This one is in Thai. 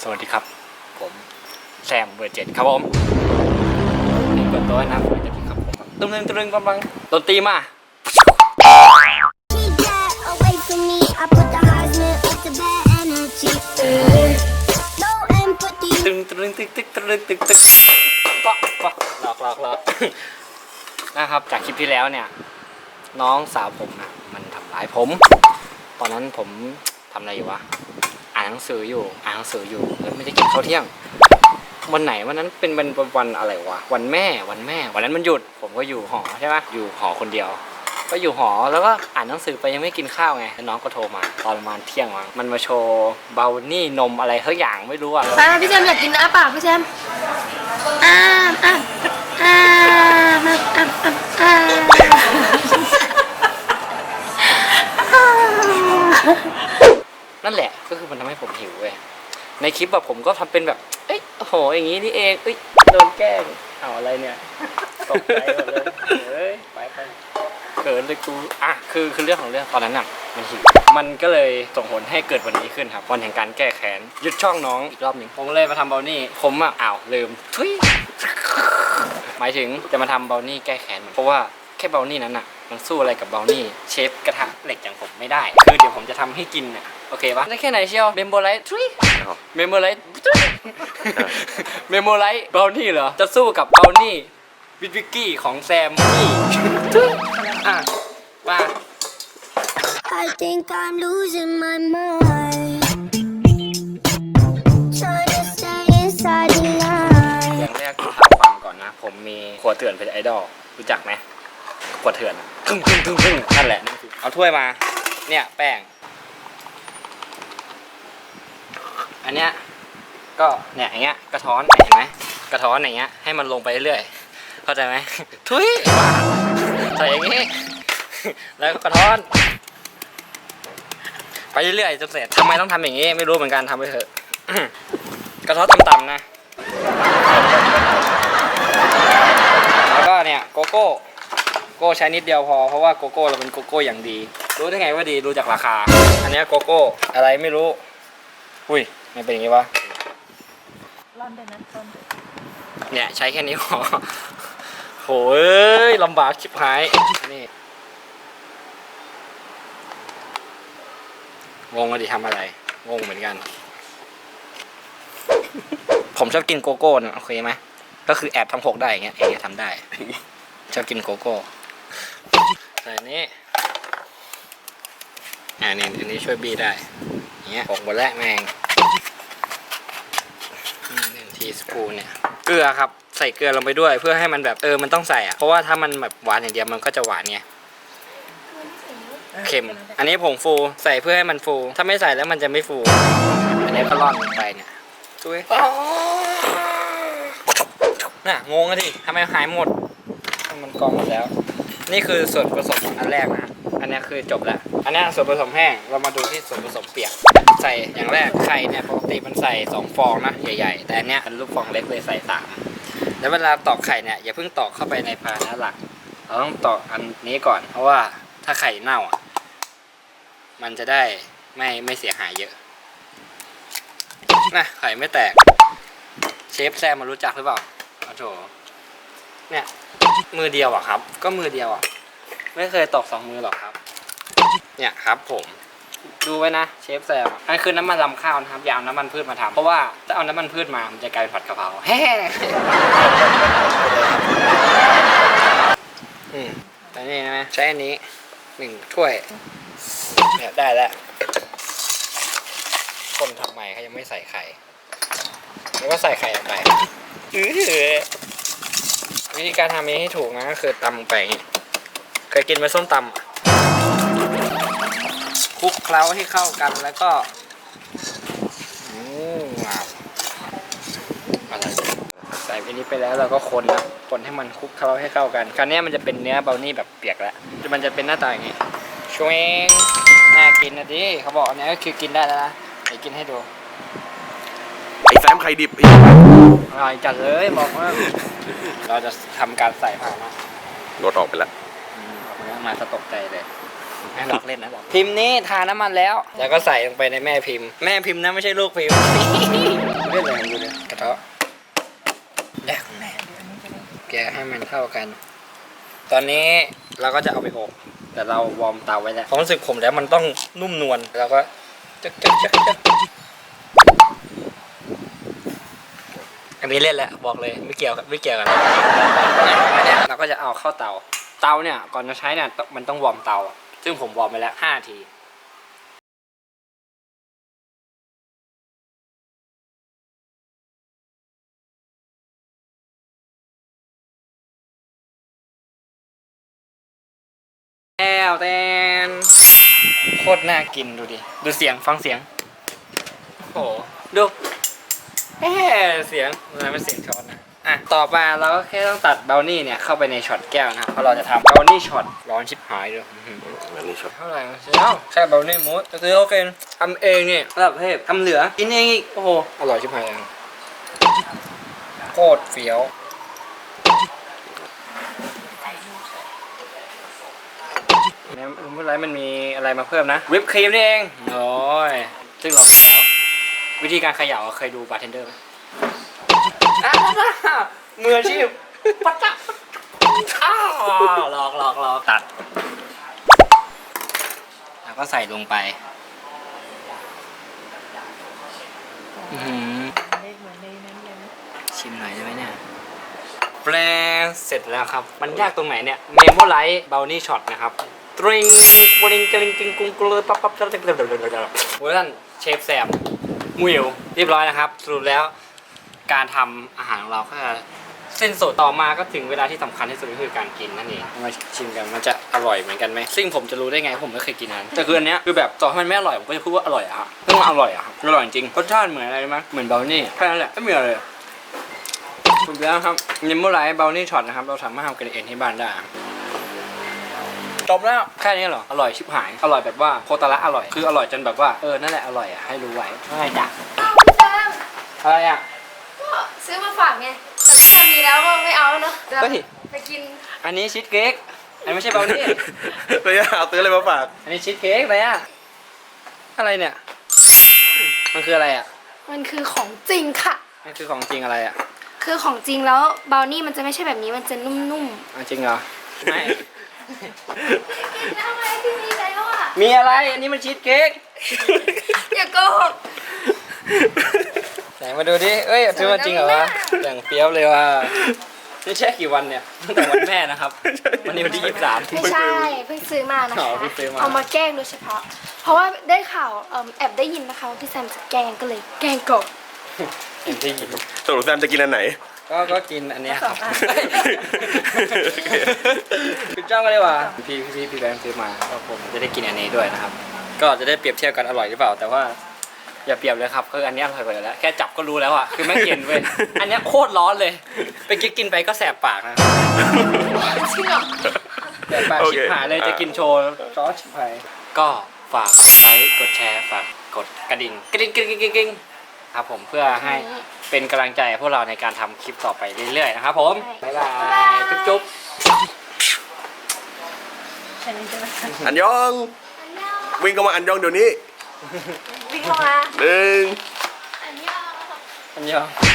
สวัสดีครับ ผมแซมเบอร์เจ็ดครับผมนี่เปิดตัวให้นะเบอร์เจ็ดครับผมตึงตึงตึงกำลังดนตรีมา Keep that away from me. I put the Heisman with the bad energy. No empathy. ตึงตึงตึงตึงตึงตึงตึงก็ก็หลอกหลอกหลอกนะครับ จากคลิปที่แล้วเนี่ย น้องสาวผมนะมันทำร้ายผม ตอนนั้นผมทำอะไรอยู่วะ อ่านหนังสืออยู่ อ่านหนังสืออยู่แล้วไม่ได้กินข้าวเที่ยง วันไหนวันนั้นเป็นวันวันอะไรวะ วันแม่วันแม่ วันนั้นมันหยุด ผมก็อยู่หอใช่ไหมอยู่หอคนเดียว ก็อยู่หอแล้วก็อ่านหนังสือไปยังไม่กินข้าวไงแล้วน้องก็โทรมาตอนประมาณเที่ยงมั้งมันมาโชว์เบลนี่นมอะไรสักอย่างไม่รู้อะไปมาพี่แซมอยากกินนะปากพี่แซมอ้ามอ้ามอ้ามอ้ามอ้ามอ้าม นั่นแหละก็คือมันทำให้ผมหิวเว้ยใน คลิปแบบผมก็ทำเป็นแบบ เอ้ยโอ้โหอย่างนี้นี่เองเอ้ยโดนแกล้งเอาอะไรเนี่ยตกใจหมดเลยเฮ้ยไปไปเกินเลยกูอะคือคือเรื่องของเรื่องตอนนั้นน่ะมันหิวมันก็เลยส่งผลให้เกิดวันนี้ขึ้นครับวันแห่งการแก้แค้นยึดช่องน้องอีกรอบหนึ่งผมเลยมาทำเบลนี่ผมอะอ้าวลืมทุยหมายถึงจะมาทำเบลนี่แก้แค้นมันเพราะว่าแค่เบลนี่นั้นน่ะมันสู้อะไรกับเบลนี่เชฟกระทะเหล็กอย่างผมไม่ได้ คือเดี๋ยวผมจะทำให้กินน่ะ โอเคปะได้แค่ไหนเชียวเมมโบไลท์ทุยเมมโมไลท์เมมโมไลท์เบลนี่เหรอ จะสู้กับเบลนี่วิทวิกกี้ของแซมนี่อะมา I think I'm losing my mind. Trying to stay inside the อ line. ย่างแรกถามฟังก่อนนะ ผมมีขวดเถื่อนเป็นไอดอลรู้จักไหมขวดเถื่อนอะตึ้งตึ้งตึ้งตึ้งนั่นแหละ เอาถ้วยมา เนี่ยแป้ง อันเนี้ยก็เนี่ยอย่างเงี้ยกระท้อนเห็นไหมกระท้อนอย่างเงี้ยให้มันลงไปเรื่อยเข้าใจไหมทุยใส่อย่างงี้แล้วก็กระท้อน ไปเรื่อยๆจนเสร็จทำไมต้องทำอย่างงี้ ไม่รู้เหมือนกันทำไปเถอะกระท้อนต่ำๆนะแล้วก็เนี่ยโกโก้โก้ใช้นิดเดียวพอเพราะว่าโกโก้เราเป็นโกโก้อย่างดี รู้ได้ไงว่าดีรู้จากราคา อันเนี้ยโกโก้อะไรไม่รู้ อุ้ย ไม่เป็นอย่างงี้วะเนี่ยใช้แค่นี้พอโหยลำบากชิบหายนี่งงอะดิทำอะไร งงเหมือนกัน ผมชอบกินโกโก้นะโอเคไหมก็คือแอบทำหกได้อย่างเงี้ยอย่างเงี้ยทำได้ ชอบกินโกโก้ใส่อันนี้อ่านี่อันนี้ช่วยบีได้อย่างเงี้ยหกหมดแล้วแมงีสปูเนี่ยเกลือครับใส่เกลือลงไปด้วย เพื่อให้มันแบบเออมันต้องใส่อะเพราะว่าถ้ามันแบบหวานอย่างเดียวมันก็จะหวานไงเค็ม อันนี้ผงฟูใส่เพื่อให้มันฟู ถ้าไม่ใส่แล้วมันจะไม่ฟู อันนี้ก็ร่อนลงไปเนี่ยช่วยน่ะงงอะดิทำไมหายหมด มันกองหมดแล้ว นี่คือส่วนผสมอันแรกนะ อันนี้คือจบแล้ว อันนี้ส่วนผสมแห้ง เรามาดูที่ส่วนผสมเปียก ใส่อย่างแรกไข่เนี่ยปกติมันใส่สองฟองนะใหญ่ๆ แต่อันเนี้ยเป็นลูกฟองเล็กเลยใส่สามแล้วเวลาตอกไข่เนี่ยอย่าเพิ่งตอกเข้าไปในภาชนะหลัก เราต้องตอกอันนี้ก่อน เพราะว่าถ้าไข่เน่าอะมันจะได้ไม่ไม่เสียหายเยอะนะไข่ไม่แตก เชฟแซมมารู้จักหรือเปล่าโอ้โถเนี่ยมือเดียวอะครับ ก็มือเดียวอะไม่เคยตอกสองมือหรอกครับ เนี่ยครับผม ดูไว้นะเชฟแซมอันคือน้ำมันลำข้าวนะครับอย่าเอาน้ำมันพืชมาทำเพราะว่าถ้าเอาน้ำมันพืชมามันจะกลายเป็นผัดกะเพราแฮ่อืมแต่นี่นะใช้อันนี้หนึ่งถ้วยเนี่ยได้แล้วคนทำใหม่เขายังไม่ใส่ไข่แล้วก็ใส่ไข่ลงไปอื้อหือวิธีการทำนี้ให้ถูกนะก็คือตำลงไปอย่างงี้เคยกินไหมส้มตำอะ คลุกเคล้าให้เข้ากันแล้วก็อืมว้าวอะไรใส่ไปนี้ไปแล้วเราก็คนนะคนให้มันคลุกเคล้าให้เข้ากัน คราวนี้มันจะเป็นเนื้อเบลนี่แบบเปียกแล้วมันจะเป็นหน้าตาอย่างงี้ชวงน่ากินนะดิเขาบอกอันนี้ก็คือกินได้แล้วนะเดี๋ยวกินให้ดูไอ้แซมไข่ดิบอีกอร่อยจัดเลยบอกว่า เราจะทำการใส่ผักนะรถออกไปแล้วอืมมาสตกใจเลย ให้หลอกเล่นนะบอกพิมพ์นี้ทาน้ำมันแล้ว แล้วก็ใส่ลงไปในแม่พิมพ์ แม่พิมพ์นะไม่ใช่ลูกพิมพ์เล่นอะไรของกูเนี่ยกระเทาะแดกแม่แกะให้มันเข้ากัน ตอนนี้เราก็จะเอาไปอบ แต่เราวอร์มเตาไว้แล้วความรู้สึกผมแล้วมันต้องนุ่มนวลแล้วก็จึ๊กจึ๊กจึ๊กจึ๊กอันนี้เล่นแล้วบอกเลยไม่เกี่ยวกับไม่เกี่ยวกันอันเนี้ยเราก็จะเอาเข้าเตา เตาเนี่ยก่อนจะใช้เนี่ยต้องมันต้องวอร์มเตา ซึ่งผมวอร์มไปแล้ว5นาทีแก้วแตนโคตรน่ากินดูดิ ดูเสียงฟังเสียง โอ้โห ดูแฮ่เสียงมันเป็นเสียงช็อตนะอะต่อมาเราก็แค่ต้องตัดเบลนี่เนี่ยเข้าไปในช็อตแก้วนะครับเพราะเราจะทำเบลนี่ช็อตร้อนชิบหายด้วยอื้อหืออั นนี้ชอบเท่าไหร่วะเช้าแค่เบลนี่มูสจะซื้อโอเคทำเองเนี่ยระดับเทพทำเหลือกินเองอีกโอ้โหอร่อยชิบหายเลยโคตรเฟี้ยวเนี่ยไม่เป็นไรมันมีอะไรมาเพิ่มนะวิปครีมนี่เองโอ้ยซึ่งเรามีแล้ววิธีการเขย่าเคยดูบาร์เทนเดอร์ไหมอะมืออาชีพปัดจับอ้าวหลอกหลอกหลอกตัดแล้ว ก็ใส่ลงไปอื้อหือชิมหน่อยได้ไหมเนี่ยแปลงเสร็จแล้วครับ มันยากตรงไหนเนี่ยเมมโมไลท์เบลนี่ช็อตนะครับตริงกริงกริงกริงกุงกลือปั๊บปั๊บปั๊บปั๊บปั๊บปั๊บปั๊บเวอร์ชันเชฟแซมมุยวเรียบร้อยนะครับสรุปแล้วการทำอาหารของเราก็เส้นสดต่อมาก็ถึงเวลาที่สำคัญที่สุดก็คือการกินนั่นเองมาชิมกันมันจะอร่อยเหมือนกันไหมซึ่งผมจะรู้ได้ไงผมไม่เคยกินอันนั้นแต่คืออันเนี้ยคือแบบต่อให้มันไม่อร่อยผมก็จะพูดว่าอร่อยอะครับซึ่งมันอร่อยอะครับอร่อยจริงรสชาติเหมือนอะไรรู้ไหมเหมือนเบลนี่แค่นั้นแหละไม่มีอะไรเลยถูกแล้วครับนิมโมไลท์เบลนี่ช็อตนะครับเราสามารถทำกันเองที่บ้านได้จบแล้วแค่นี้เหรออร่อยชิบหายอร่อยแบบว่าโคตรละอร่อยคืออร่อยจนแบบว่าเออนั่นแหละอร่อยอะให้รู้ไว้ง่ายจ้ะอ้าวพี่แซมอะไรอะก็ซื้อมาฝากไง แต่พี่แซมมีแล้วก็ไม่เอาแล้วเนอะจะเฮ้ย ไปกินอันนี้ชีสเค้ก อันนไม่ใช่เบลนี่เลยเอาตื้ออะไรมาฝาก อันนี้ชีสเค้กอะไรอะอะไรเนี่ย มันคืออะไรอะมันคือของจริงค่ะ มันคือของจริงอะไรอะคือของจริงแล้วบราวนี่มันจะไม่ใช่แบบนี้มันจะนุ่มเอาจริงเหรอ ไม่ ๆกินแล้วไงพี่มีแล้วอะมีอะไร อันนี้มันชีสเค้กอย่าโกหก ไหนมาดูดิเอ้ยซื้อมาจริงเหรอวะแต่งเฟี้ยวเลยว่ะนี่แช่กี่วันเนี่ยตั้งแต่วันแม่นะครับ วันนี้วันที่ยี่สิบสามไม่ใช่เพิ่งซื้อมานะอ๋คะอเพิ่งซื้อมาเอามาแกล้งโดยเฉพาะ เพราะว่าได้ข่าวเอิ่มแอบได้ยินนะคะว่าพี่แซมจะแกล้งก็เลย แกล้งก่อนเห็นที่หยิบสรุปแซมจะกินอันไหน ก็ก็กินอันเนี้ยครับสองอันคุณจ้างก็ได้ว่าพี่พี่พี่แบงค์ซื้อมาก็ผมจะได้กินอันนี้ด้วยนะครับ ก็จะได้เปรียบเทียบกันอร่อยหรือเปล่าแต่ว่า อย่าเปรียบเลยครับคืออันนี้อร่อยกว่าอยู่แล้วแค่จับก็รู้แล้วอะคือไม่งเย็นเว้ยอันเนี้ยโคตรร้อนเลยไปกินกินไปก็แสบปากนะจริงเหรอแสบปากโอชิเคบหายเลยจะกินโชว์ซอสชิบหายก็ฝากกดไลค์กดแชร์ฝากกดกระดิ่งกระดิ่งกระดิ่งกระดิ่งกระดิ่งครับผมเพื่อให้เป็นกำลังใจให้พวกเราในการทำคลิปต่อไปเรื่อยๆนะครับผมบ๊ายบายจุ๊บจุ๊บ อันยอง วิ่งเข้ามาอันยองเดี๋ยวนี้ วิ่งเข้ามาห